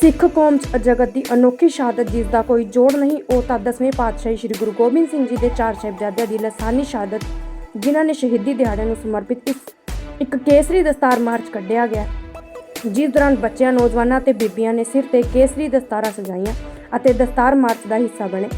ਸਿੱਖ ਕੌਮ 'ਚ ਜਗਤ ਦੀ ਅਨੋਖੀ ਸ਼ਹਾਦਤ ਜਿਸ ਦਾ ਕੋਈ ਜੋੜ ਨਹੀਂ, ਉਹ ਤਾਂ ਦਸਵੇਂ ਪਾਤਸ਼ਾਹੀ ਸ੍ਰੀ ਗੁਰੂ ਗੋਬਿੰਦ ਸਿੰਘ ਜੀ ਦੇ ਚਾਰ ਸਾਹਿਬਜ਼ਾਦਿਆਂ ਦੀ ਲਸਾਨੀ ਸ਼ਹਾਦਤ, ਜਿਨ੍ਹਾਂ ਨੇ ਸ਼ਹੀਦੀ ਦਿਹਾੜੇ ਨੂੰ ਸਮਰਪਿਤ ਇਸ ਇੱਕ ਕੇਸਰੀ ਦਸਤਾਰ ਮਾਰਚ ਕੱਢਿਆ ਗਿਆ। ਜਿਸ ਦੌਰਾਨ ਬੱਚਿਆਂ, ਨੌਜਵਾਨਾਂ ਤੇ ਬੀਬੀਆਂ ਨੇ ਸਿਰ ਤੇ ਕੇਸਰੀ ਦਸਤਾਰਾਂ ਸਜਾਈਆਂ ਅਤੇ ਦਸਤਾਰ ਮਾਰਚ ਦਾ ਹਿੱਸਾ ਬਣੇ।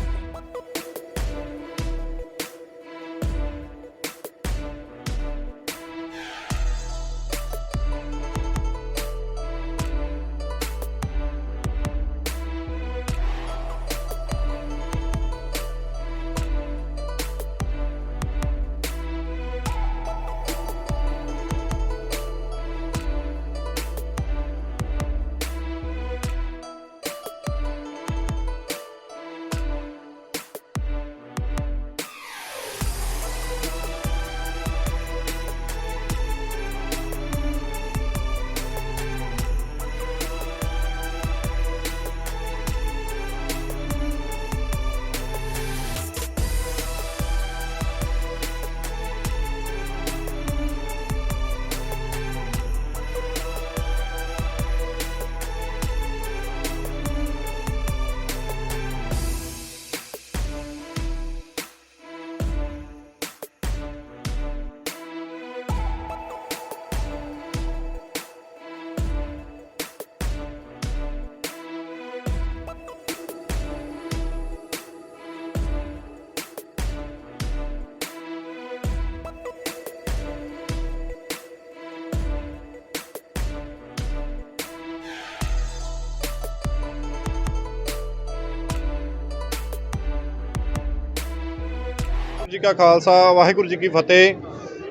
ਜੀ ਕਾ ਖਾਲਸਾ, ਵਾਹਿਗੁਰੂ ਜੀ ਕੀ ਫਤਿਹ।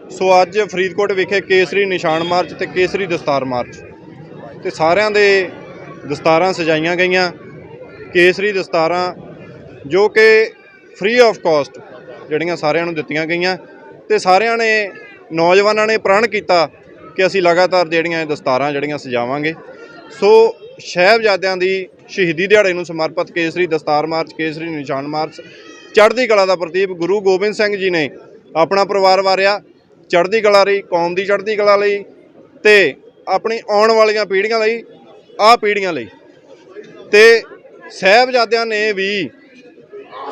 ਸੋ ਅੱਜ ਫਰੀਦਕੋਟ ਵਿਖੇ ਕੇਸਰੀ ਨਿਸ਼ਾਨ ਮਾਰਚ ਤੇ ਕੇਸਰੀ ਦਸਤਾਰ ਮਾਰਚ। ਤੇ ਸਾਰਿਆਂ ਦੇ ਦਸਤਾਰਾਂ ਸਜਾਈਆਂ ਗਈਆਂ। ਕੇਸਰੀ ਦਸਤਾਰਾਂ ਜੋ ਕਿ ਫ੍ਰੀ ਆਫ ਕਾਸਟ ਜਿਹੜੀਆਂ ਸਾਰਿਆਂ ਨੂੰ ਦਿੱਤੀਆਂ ਗਈਆਂ। ਤੇ ਸਾਰਿਆਂ ਨੇ, ਨੌਜਵਾਨਾਂ ਨੇ ਪ੍ਰਣ ਕੀਤਾ ਕਿ ਅਸੀਂ ਲਗਾਤਾਰ ਜਿਹੜੀਆਂ ਇਹ ਦਸਤਾਰਾਂ ਜਿਹੜੀਆਂ ਸਜਾਵਾਂਗੇ। ਸੋ ਸਾਹਿਬਜ਼ਾਦਿਆਂ ਦੀ ਸ਼ਹੀਦੀ ਦਿਹਾੜੇ ਨੂੰ ਸਮਰਪਿਤ ਕੇਸਰੀ ਦਸਤਾਰ ਮਾਰਚ, ਕੇਸਰੀ ਨਿਸ਼ਾਨ ਮਾਰਚ ਚੜ੍ਹਦੀ ਕਲਾ ਦਾ ਪ੍ਰਤੀਕ ਗੁਰੂ ਗੋਬਿੰਦ ਸਿੰਘ ਜੀ ਨੇ ਆਪਣਾ ਪਰਿਵਾਰ ਵਾਰਿਆ। ਚੜ੍ਹਦੀ ਕਲਾ ਲਈ ਕੌਮ ਦੀ ਚੜ੍ਹਦੀ ਕਲਾ ਲਈ ਤੇ ਆਪਣੀ ਆਉਣ ਵਾਲੀਆਂ ਪੀੜ੍ਹੀਆਂ ਲਈ, ਆਹ ਪੀੜ੍ਹੀਆਂ ਲਈ। ਤੇ ਸਾਹਿਬਜ਼ਾਦਿਆਂ ਨੇ ਵੀ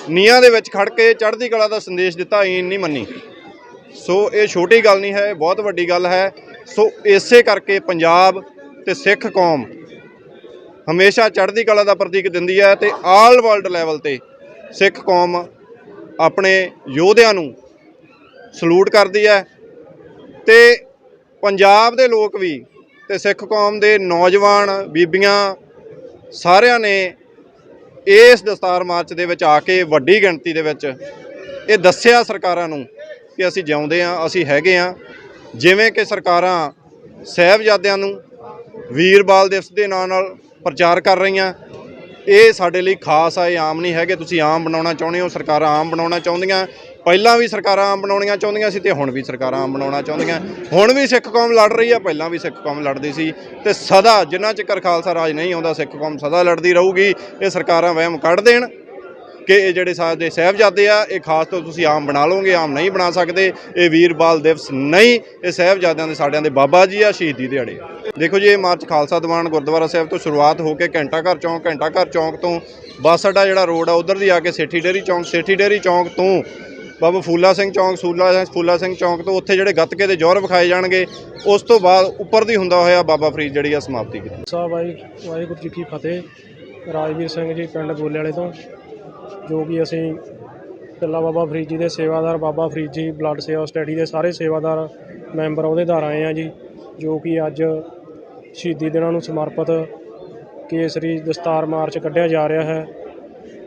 ਨੀਹਾਂ ਦੇ ਵਿੱਚ ਖੜ ਕੇ ਚੜ੍ਹਦੀ ਕਲਾ ਦਾ ਸੰਦੇਸ਼ ਦਿੱਤਾ ਈਨ ਨਹੀਂ ਮੰਨੀ। ਸੋ ਇਹ ਛੋਟੀ ਗੱਲ ਨਹੀਂ ਹੈ, ਇਹ ਬਹੁਤ ਵੱਡੀ ਗੱਲ ਹੈ। ਸੋ ਇਸੇ ਕਰਕੇ ਪੰਜਾਬ ਤੇ ਸਿੱਖ ਕੌਮ ਹਮੇਸ਼ਾ ਚੜ੍ਹਦੀ ਕਲਾ ਦਾ ਪ੍ਰਤੀਕ ਦਿੰਦੀ ਹੈ ਤੇ ਆਲ ਵਰਲਡ ਲੈਵਲ ਤੇ ਸਿੱਖ ਕੌਮ ਆਪਣੇ ਯੋਧਿਆਂ ਨੂੰ ਸਲੂਟ ਕਰਦੀ ਹੈ ਤੇ ਪੰਜਾਬ ਦੇ ਲੋਕ ਵੀ ਤੇ ਸਿੱਖ ਕੌਮ ਦੇ ਨੌਜਵਾਨ ਬੀਬੀਆਂ ਸਾਰਿਆਂ ਨੇ ਇਸ ਦਸਤਾਰ ਮਾਰਚ ਦੇ ਵਿੱਚ ਆ ਕੇ ਵੱਡੀ ਗਿਣਤੀ ਦੇ ਵਿੱਚ ਇਹ ਦੱਸਿਆ ਸਰਕਾਰਾਂ ਨੂੰ ਕਿ ਅਸੀਂ ਜਿਉਂਦੇ ਆ ਅਸੀਂ ਹੈਗੇ ਆ ਜਿਵੇਂ ਕਿ ਸਰਕਾਰਾਂ ਸਾਹਿਬਜ਼ਾਦਿਆਂ ਨੂੰ ਵੀਰ ਬਾਲ ਦਿਵਸ ਦੇ ਨਾਂ ਨਾਲ ਪ੍ਰਚਾਰ ਕਰ ਰਹੀਆਂ ਇਹ ਸਾਡੇ ਲਈ ਖਾਸ ਆ, ਇਹ ਆਮ ਨਹੀਂ ਹੈਗੇ। ਤੁਸੀਂ ਆਮ ਬਣਾਉਣਾ ਚਾਹੁੰਦੇ ਹੋ, ਸਰਕਾਰਾਂ ਆਮ ਬਣਾਉਣਾ ਚਾਹੁੰਦੀਆਂ। ਪਹਿਲਾਂ ਵੀ ਸਰਕਾਰਾਂ ਆਮ ਬਣਾਉਣੀਆਂ ਚਾਹੁੰਦੀਆਂ ਸੀ ਤੇ ਹੁਣ ਵੀ ਸਰਕਾਰਾਂ ਆਮ ਬਣਾਉਣਾ ਚਾਹੁੰਦੀਆਂ। ਹੁਣ ਵੀ ਸਿੱਖ ਕੌਮ ਲੜ ਰਹੀ ਆ, ਪਹਿਲਾਂ ਵੀ ਸਿੱਖ ਕੌਮ ਲੜਦੀ ਸੀ। ਤੇ ਸਦਾ ਜਿੰਨਾ ਚਿਰ ਖਾਲਸਾ ਰਾਜ ਨਹੀਂ ਆਉਂਦਾ, ਸਿੱਖ ਕੌਮ ਸਦਾ ਲੜਦੀ ਰਹੂਗੀ। ਇਹ ਸਰਕਾਰਾਂ ਵਹਿਮ ਕੱਢ ਦੇਣ। ਕਿ ਇਹ ਜਿਹੜੇ ਸਾਡੇ ਸਾਹਿਬਜ਼ਾਦੇ ਆ, ਇਹ ਖਾਸ ਤੋਂ ਤੁਸੀਂ ਆਮ ਬਣਾ ਲਓਗੇ, ਆਮ ਨਹੀਂ ਬਣਾ ਸਕਦੇ। ਇਹ ਵੀਰ ਬਾਲ ਦਿਵਸ ਨਹੀਂ, ਇਹ ਸਾਹਿਬਜ਼ਾਦਿਆਂ ਦੇ, ਸਾਡਿਆਂ ਦੇ ਬਾਬਾ ਜੀ ਆ, ਸ਼ਹੀਦੀ ਦਿਹਾੜੇ ਦੇਖੋ ਜੀ, ਇਹ ਮਾਰਚ ਖਾਲਸਾ ਦੀਵਾਨ ਗੁਰਦੁਆਰਾ ਸਾਹਿਬ ਤੋਂ ਸ਼ੁਰੂਆਤ ਹੋ ਕੇ ਘੰਟਾ ਘਰ ਚੌਂਕ, ਘੰਟਾ ਘਰ ਚੌਂਕ ਤੋਂ ਬੱਸ ਅੱਡਾ ਜਿਹੜਾ ਰੋਡ ਆ, ਉਧਰ ਦੀ ਆ ਕੇ ਸੇਠੀ ਡੇਰੀ ਚੌਂਕ, ਸੇਠੀ ਡੇਰੀ ਚੌਂਕ ਤੋਂ ਬਾਬਾ ਫੂਲਾ ਸਿੰਘ ਚੌਂਕ, ਸੂਲਾ ਸਿੰਘ, ਫੂਲਾ ਸਿੰਘ ਚੌਂਕ ਤੋਂ ਉੱਥੇ ਜਿਹੜੇ ਗੱਤਕੇ ਦੇ ਜੋਰ ਵਿਖਾਏ ਜਾਣਗੇ, ਉਸ ਤੋਂ ਬਾਅਦ ਉੱਪਰ ਦੀ ਹੁੰਦਾ ਹੋਇਆ ਬਾਬਾ ਫਰੀਦ ਜਿਹੜੀ ਆ, ਸਮਾਪਤੀ ਕੀਤੀ। ਸਾਹਿਬ ਵਾਹਿਗੁਰੂ ਜੀ ਕੀ ਫਤਿਹ। ਰਾਜਵੀਰ ਸਿੰਘ ਜੀ, ਪਿੰਡ ਗੋਲੇ ਵਾਲੇ ਤੋਂ। ਜੋ ਕਿ ਅਸੀਂ ਟੱਲਾ ਬਾਬਾ ਫਰੀਦ ਜੀ ਦੇ ਸੇਵਾਦਾਰ, ਬਾਬਾ ਫਰੀਦ ਜੀ ਬਲੱਡ ਸੇਵਾ ਸਟੱਡੀ ਦੇ ਸਾਰੇ ਸੇਵਾਦਾਰ ਮੈਂਬਰ ਅਹੁਦੇਦਾਰ ਆਏ ਆ ਜੀ, ਜੋ ਕਿ ਅੱਜ ਸ਼ਹੀਦੀ ਦਿਨਾਂ ਨੂੰ ਸਮਰਪਿਤ ਕੇਸਰੀ ਦਸਤਾਰ ਮਾਰਚ ਕੱਢਿਆ ਜਾ ਰਿਹਾ ਹੈ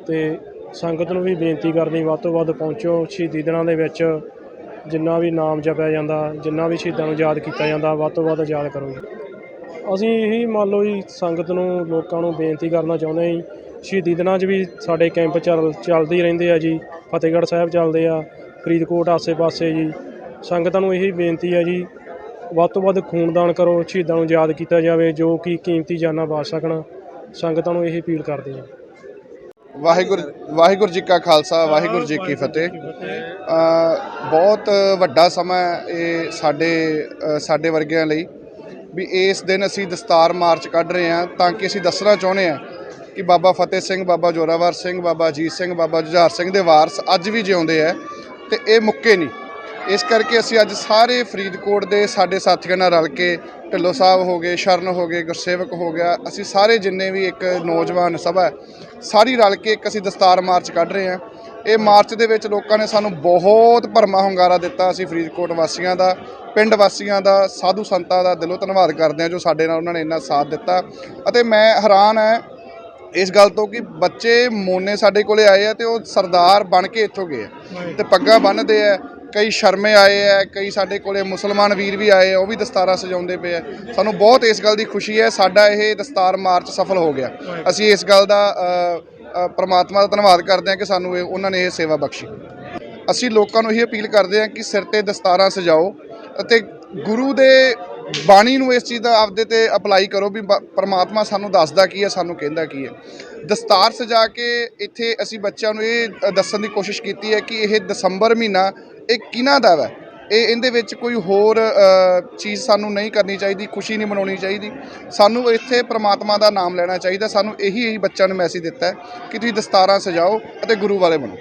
ਤੇ ਸੰਗਤ ਨੂੰ ਵੀ ਬੇਨਤੀ ਕਰਨੀ, ਵੱਧ ਤੋਂ ਵੱਧ ਪਹੁੰਚੋ। ਸ਼ਹੀਦੀ ਦਿਨਾਂ ਦੇ ਵਿੱਚ ਜਿੰਨਾ ਵੀ ਨਾਮ ਜਪਿਆ ਜਾਂਦਾ, ਜਿੰਨਾ ਵੀ ਸ਼ਹੀਦਾਂ ਨੂੰ ਯਾਦ ਕੀਤਾ ਜਾਂਦਾ, ਵੱਧ ਤੋਂ ਵੱਧ ਯਾਦ ਕਰੋ ਅਸੀਂ ਇਹੀ ਮੰਨ ਲਓ ਜੀ, ਸੰਗਤ ਨੂੰ, ਲੋਕਾਂ ਨੂੰ ਬੇਨਤੀ ਕਰਨਾ ਚਾਹੁੰਦੇ ਹਾਂ ਜੀ ਸ਼ਹੀਦੀ ਦਿਨਾਂ 'ਚ ਵੀ ਸਾਡੇ ਕੈਂਪ ਚੱਲ, ਚੱਲਦੇ ਹੀ ਰਹਿੰਦੇ ਆ ਜੀ, ਫਤਿਹਗੜ੍ਹ ਸਾਹਿਬ ਚੱਲਦੇ ਆ, ਫਰੀਦਕੋਟ ਆਸੇ-ਪਾਸੇ ਜੀ। ਸੰਗਤਾਂ ਨੂੰ ਇਹੀ ਬੇਨਤੀ ਹੈ ਜੀ, ਵੱਧ ਤੋਂ ਵੱਧ ਖੂਨਦਾਨ ਕਰੋ, ਸ਼ਹੀਦਾਂ ਨੂੰ ਯਾਦ ਕੀਤਾ ਜਾਵੇ, ਜੋ ਕਿ ਕੀਮਤੀ ਜਾਨਾਂ ਬਚ ਸਕਣ। ਸੰਗਤਾਂ ਨੂੰ ਇਹੀ ਅਪੀਲ ਕਰਦੇ ਹਾਂ ਵਾਹਿਗੁਰੂ ਵਾਹਿਗੁਰੂ ਜੀ ਕਾ ਖਾਲਸਾ, ਵਾਹਿਗੁਰੂ ਜੀ ਕੀ ਫਤਿਹ। ਬਹੁਤ ਵੱਡਾ ਸਮਾਂ ਇਹ ਸਾਡੇ ਸਾਡੇ ਵਰਗਿਆਂ ਲਈ। ਵੀ ਇਸ ਦਿਨ ਅਸੀਂ ਦਸਤਾਰ ਮਾਰਚ ਕੱਢ ਰਹੇ ਹਾਂ ਤਾਂ ਕਿ ਅਸੀਂ ਦੱਸਣਾ ਚਾਹੁੰਦੇ ਹਾਂ ਕਿ ਬਾਬਾ ਫਤਿਹ ਸਿੰਘ, ਬਾਬਾ ਜੋਰਾਵਰ ਸਿੰਘ, ਬਾਬਾ ਅਜੀਤ ਸਿੰਘ, ਬਾਬਾ ਜੁਝਾਰ ਸਿੰਘ ਦੇ ਵਾਰਸ ਅੱਜ ਵੀ ਜਿਉਂਦੇ ਆ ਤੇ ਇਹ ਮੁੱਕੇ ਨਹੀਂ। ਇਸ ਕਰਕੇ ਅਸੀਂ ਅੱਜ ਸਾਰੇ ਫਰੀਦਕੋਟ ਦੇ ਸਾਡੇ ਸਾਥੀਆਂ ਨਾਲ ਰਲ ਕੇ ਢਿੱਲੋਂ ਸਾਹਿਬ ਹੋ ਗਏ, ਸ਼ਰਨ ਹੋ ਗਏ, ਗੁਰਸੇਵਕ ਹੋ ਗਿਆ, ਅਸੀਂ ਸਾਰੇ ਜਿੰਨੇ ਵੀ ਇੱਕ ਨੌਜਵਾਨ ਸਭਾ ਸਾਰੀ ਰਲ ਕੇ ਇੱਕ ਅਸੀਂ ਦਸਤਾਰ ਮਾਰਚ ਕੱਢ ਰਹੇ ਹਾਂ। ਇਹ ਮਾਰਚ ਦੇ ਵਿੱਚ ਲੋਕਾਂ ਨੇ ਸਾਨੂੰ ਬਹੁਤ ਭਰਮਾ ਹੁੰਗਾਰਾ ਦਿੱਤਾ ਅਸੀਂ ਫਰੀਦਕੋਟ ਵਾਸੀਆਂ ਦਾ, ਪਿੰਡ ਵਾਸੀਆਂ ਦਾ, ਸਾਧੂ ਸੰਤਾਂ ਦਾ ਦਿਲੋਂ ਧੰਨਵਾਦ ਕਰਦੇ ਹਾਂ ਜੋ ਸਾਡੇ ਨਾਲ ਉਹਨਾਂ ਨੇ ਇੰਨਾ ਸਾਥ ਦਿੱਤਾ। ਅਤੇ ਮੈਂ ਹੈਰਾਨ ਹਾਂ ਇਸ ਗੱਲ ਤੋਂ ਕਿ ਬੱਚੇ ਮੋਨੇ ਸਾਡੇ ਕੋਲੇ ਆਏ ਆ ਤੇ ਉਹ ਸਰਦਾਰ ਬਣ ਕੇ ਇੱਥੋਂ ਗਏ ਆ। ਤੇ ਪੱਗਾਂ ਬੰਨ੍ਹਦੇ ਆ ਕਈ ਸ਼ਰਮੇ ਆਏ ਆ ਕਈ ਸਾਡੇ ਕੋਲੇ ਮੁਸਲਮਾਨ ਵੀਰ ਵੀ ਆਏ ਆ ਉਹ ਵੀ ਦਸਤਾਰਾਂ ਸਜਾਉਂਦੇ ਪਏ ਆ। ਸਾਨੂੰ ਬਹੁਤ ਇਸ ਗੱਲ ਦੀ ਖੁਸ਼ੀ ਹੈ ਸਾਡਾ ਇਹ ਦਸਤਾਰ ਮਾਰਚ ਸਫਲ ਹੋ ਗਿਆ। ਅਸੀਂ ਇਸ ਗੱਲ ਦਾ ਪ੍ਰਮਾਤਮਾ ਦਾ ਧੰਨਵਾਦ ਕਰਦੇ ਹਾਂ ਕਿ ਸਾਨੂੰ ਇਹ ਉਹਨਾਂ ਨੇ ਇਹ ਸੇਵਾ ਬਖਸ਼ੀ। ਅਸੀਂ ਲੋਕਾਂ ਨੂੰ ਇਹ ਅਪੀਲ ਕਰਦੇ ਹਾਂ ਕਿ ਸਿਰ ਤੇ ਦਸਤਾਰਾਂ ਸਜਾਓ ਅਤੇ ਗੁਰੂ ਦੇ ਬਾਣੀ ਨੂੰ ਇਸ ਚੀਜ਼ ਦਾ ਆਪਦੇ ਤੇ ਅਪਲਾਈ ਕਰੋ ਵੀ ਬ- ਪ੍ਰਮਾਤਮਾ ਸਾਨੂੰ ਦੱਸਦਾ ਕੀ ਹੈ, ਸਾਨੂੰ ਕਹਿੰਦਾ ਕੀ ਹੈ। ਦਸਤਾਰ ਸਜਾ ਕੇ ਇੱਥੇ ਅਸੀਂ ਬੱਚਿਆਂ ਨੂੰ ਇਹ ਦੱਸਣ ਦੀ ਕੋਸ਼ਿਸ਼ ਕੀਤੀ ਹੈ ਕਿ ਇਹ ਦਸੰਬਰ ਮਹੀਨਾ, ਇਹ ਕਿਹਨਾਂ ਦਾ ਵਾ? ਇਹ ਇਹਦੇ ਵਿੱਚ ਕੋਈ ਹੋਰ ਚੀਜ਼ ਸਾਨੂੰ ਨਹੀਂ ਕਰਨੀ ਚਾਹੀਦੀ, ਖੁਸ਼ੀ ਨਹੀਂ ਮਨਾਉਣੀ ਚਾਹੀਦੀ। ਸਾਨੂੰ ਇੱਥੇ ਪ੍ਰਮਾਤਮਾ ਦਾ ਨਾਮ ਲੈਣਾ ਚਾਹੀਦਾ। ਸਾਨੂੰ ਇਹੀ ਇਹੀ ਬੱਚਿਆਂ ਨੂੰ ਮੈਸੇਜ ਦਿੱਤਾ ਕਿ ਤੁਸੀਂ ਦਸਤਾਰਾਂ ਸਜਾਓ ਅਤੇ ਗੁਰੂ ਵਾਲੇ ਬਣੋ।